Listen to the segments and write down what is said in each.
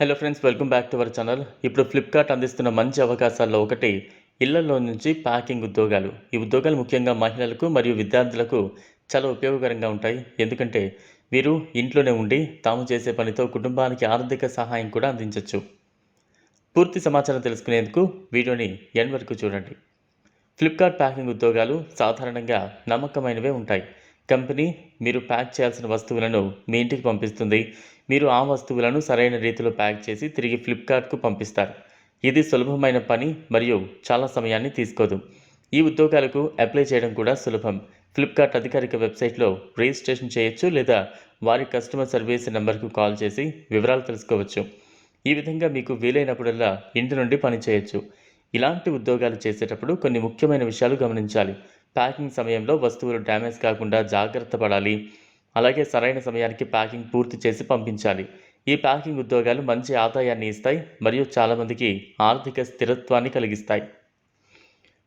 Hello friends welcome back to our channel ఇప్పుడు Flipkart అందిస్తున్న మంచి అవకాశాల్లో ఒకటి ఇళ్ళలో నుంచి ప్యాకింగ్ ఉద్యోగాలు. ఈ ఉద్యోగాలు ముఖ్యంగా మహిళలకు మరియు విద్యార్థులకు చాలా ఉపయోగకరంగా ఉంటాయి. ఎందుకంటే వీరు ఇంట్లోనే ఉండి తాము చేసే పనితో కుటుంబానికి ఆర్థిక సహాయం కూడా అందించవచ్చు పూర్తి సమాచారం తెలుసుకునేందుకు వీడియోని ఎన్ వరకు చూడండి. ఫ్లిప్కార్ట్ ప్యాకింగ్ ఉద్యోగాలు సాధారణంగా నమ్మకమైనవే ఉంటాయి. కంపెనీ మీరు ప్యాక్ చేయాల్సిన వస్తువులను మీ ఇంటికి పంపిస్తుంది. మీరు ఆ వస్తువులను సరైన రీతిలో ప్యాక్ చేసి తిరిగి ఫ్లిప్కార్ట్కు పంపిస్తారు. ఇది సులభమైన పని మరియు చాలా సమయాన్ని తీసుకోదు. ఈ ఉద్యోగాలకు అప్లై చేయడం కూడా సులభం. ఫ్లిప్కార్ట్ అధికారిక వెబ్సైట్లో రిజిస్ట్రేషన్ చేయొచ్చు లేదా వారి కస్టమర్ సర్వీస్ నెంబర్కు కాల్ చేసి వివరాలు తెలుసుకోవచ్చు. ఈ విధంగా మీకు వీలైనప్పుడల్లా ఇంటి నుండి పని చేయొచ్చు. ఇలాంటి ఉద్యోగాలు చేసేటప్పుడు కొన్ని ముఖ్యమైన విషయాలు గమనించాలి. ప్యాకింగ్ సమయంలో వస్తువులు డ్యామేజ్ కాకుండా జాగ్రత్త పడాలి. అలాగే సరైన సమయానికి ప్యాకింగ్ పూర్తి చేసి పంపించాలి. ఈ ప్యాకింగ్ ఉద్యోగాలు మంచి ఆదాయాన్ని ఇస్తాయి మరియు చాలామందికి ఆర్థిక స్థిరత్వాన్ని కలిగిస్తాయి.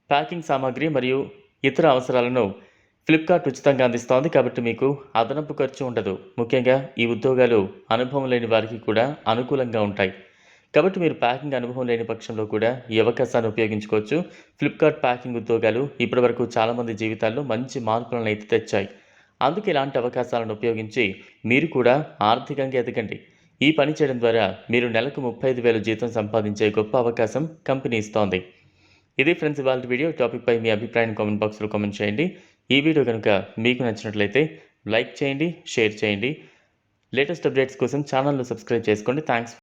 ప్యాకింగ్ సామాగ్రి మరియు ఇతర అవసరాలను ఫ్లిప్కార్ట్ ఉచితంగా అందిస్తోంది కాబట్టి మీకు అదనపు ఖర్చు ఉండదు. ముఖ్యంగా ఈ ఉద్యోగాలు అనుభవం లేని వారికి కూడా అనుకూలంగా ఉంటాయి. కాబట్టి మీరు ప్యాకింగ్ అనుభవం లేని పక్షంలో కూడా ఈ అవకాశాన్ని ఉపయోగించుకోవచ్చు. ఫ్లిప్కార్ట్ ప్యాకింగ్ ఉద్యోగాలు ఇప్పటివరకు చాలామంది జీవితాల్లో మంచి మార్పులను అయితే తెచ్చాయి. అందుకే ఇలాంటి అవకాశాలను ఉపయోగించి మీరు కూడా ఆర్థికంగా ఎదగండి. ఈ పని చేయడం ద్వారా మీరు నెలకు ముప్పై ఐదు వేల జీతం సంపాదించే గొప్ప అవకాశం కంపెనీ ఇస్తోంది. ఇది ఫ్రెండ్స్ ఇవాళ వీడియో. టాపిక్పై మీ అభిప్రాయం కామెంట్ బాక్స్లో కామెంట్ చేయండి. ఈ వీడియో కనుక మీకు నచ్చినట్లయితే లైక్ చేయండి షేర్ చేయండి. లేటెస్ట్ అప్డేట్స్ కోసం ఛానల్ను సబ్స్క్రైబ్ చేసుకోండి. థ్యాంక్స్